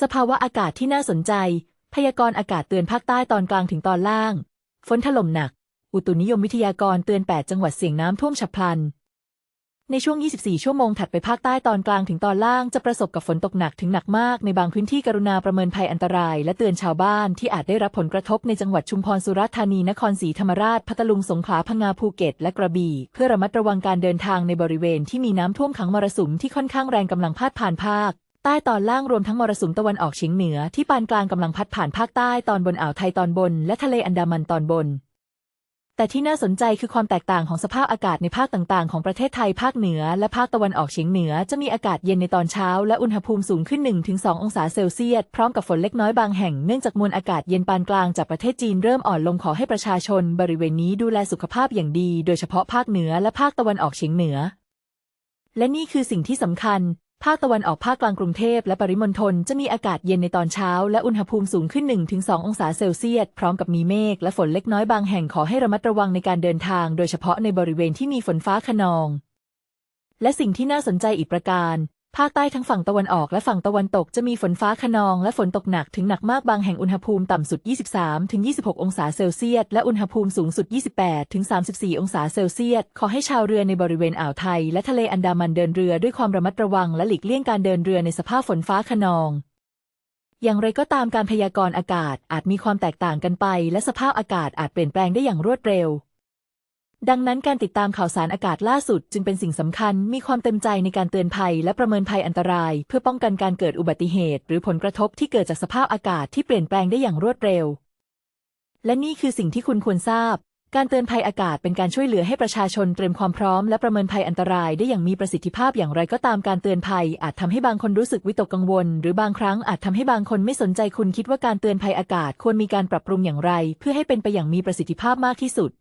สภาวะอากาศที่น่าสนใจ พยากรณ์อากาศเตือนภาคใต้ตอนกลางถึงตอนล่าง ฝนถล่มหนัก อุตุนิยมวิทยากรเตือน 8 จังหวัดเสี่ยงน้ำท่วมฉับพลัน ในช่วง 24 ชั่วโมงถัดไปภาคใต้ตอนกลางถึงตอนล่างจะประสบกับฝนตกหนักถึงหนักมากในบางพื้นที่กรุณาประเมินภัยอันตราย และเตือนชาวบ้านที่อาจได้รับผลกระทบในจังหวัดชุมพรสุราษฎร์ธานีนครศรีธรรมราชพัทลุงสงขลาพังงาภูเก็ต และกระบี่เพื่อระมัดระวังการเดินทางในบริเวณที่มีน้ำท่วมขังมรสุมที่ค่อนข้างแรงกำลังพาดผ่านภาค ใต้ตอนล่างรวมทั้งมรสุมตะวันออกเฉียงเหนือที่ปานกลางกำลังพัดผ่านภาคใต้ตอนบนอ่าวไทยตอนบน และทะเลอันดามันตอนบน แต่ที่น่าสนใจคือความแตกต่างของสภาพอากาศในภาคต่างๆ ของประเทศไทยภาคเหนือ และภาคตะวันออกเฉียงเหนือจะมีอากาศเย็นในตอนเช้า และอุณหภูมิสูงขึ้น 1-2 องศาเซลเซียสพร้อมกับฝนเล็กน้อยบางแห่งเนื่องจากมวลอากาศเย็นปานกลางจากประเทศจีนเริ่มอ่อนลงขอให้ประชาชน บริเวณนี้ดูแลสุขภาพอย่างดี โดยเฉพาะภาคเหนือและภาคตะวันออกเฉียงเหนือและนี่คือสิ่งที่สำคัญ ภาคตะวันออกภาคกลางกรุงเทพและปริมณฑลจะมีอากาศเย็นในตอนเช้า และอุณหภูมิสูงขึ้น 1-2 องศาเซลเซียส พร้อมกับมีเมฆและฝนเล็กน้อยบางแห่งขอให้ระมัดระวังในการเดินทาง โดยเฉพาะในบริเวณที่มีฝนฟ้าขนอง และสิ่งที่น่าสนใจอีกประการ ภาคใต้ทั้งฝั่งตะวันออกและฝั่งตะวันตกจะมีฝนฟ้าขนองและฝนตกหนักถึงหนักมากบางแห่งอุณหภูมิต่ำสุด 23-26 องศาเซลเซียสและอุณหภูมิสูงสุด 28-34 องศาเซลเซียสขอให้ชาวเรือในบริเวณอ่าวไทย และทะเลอันดามันเดินเรือด้วยความระมัดระวังและหลีกเลี่ยงการเดินเรือในสภาพฝนฟ้าขนอง อย่างไรก็ตามการพยากรณ์อากาศอาจมีความแตกต่างกันไป และสภาพอากาศอาจเปลี่ยนแปลงได้อย่างรวดเร็ว ดังนั้นการติดตามข่าวสารอากาศล่าสุดจึงเป็นสิ่งสำคัญ มีความเต็มใจในการเตือนภัยและประเมินภัยอันตราย เพื่อป้องกันการเกิดอุบัติเหตุ หรือผลกระทบที่เกิดจากสภาพอากาศที่เปลี่ยนแปลงได้อย่างรวดเร็ว และนี่คือสิ่งที่คุณควรทราบ การเตือนภัยอากาศเป็นการช่วยเหลือให้ประชาชนเตรียมความพร้อมและประเมินภัยอันตรายได้อย่างมีประสิทธิภาพอย่างไรก็ตามการเตือนภัย อาจทำให้บางคนรู้สึกวิตกกังวล หรือบางครั้งอาจทำให้บางคนไม่สนใจคุณคิดว่าการเตือนภัยอากาศควรมีการปรับปรุงอย่างไร เพื่อให้เป็นไปอย่างมีประสิทธิภาพมากที่สุด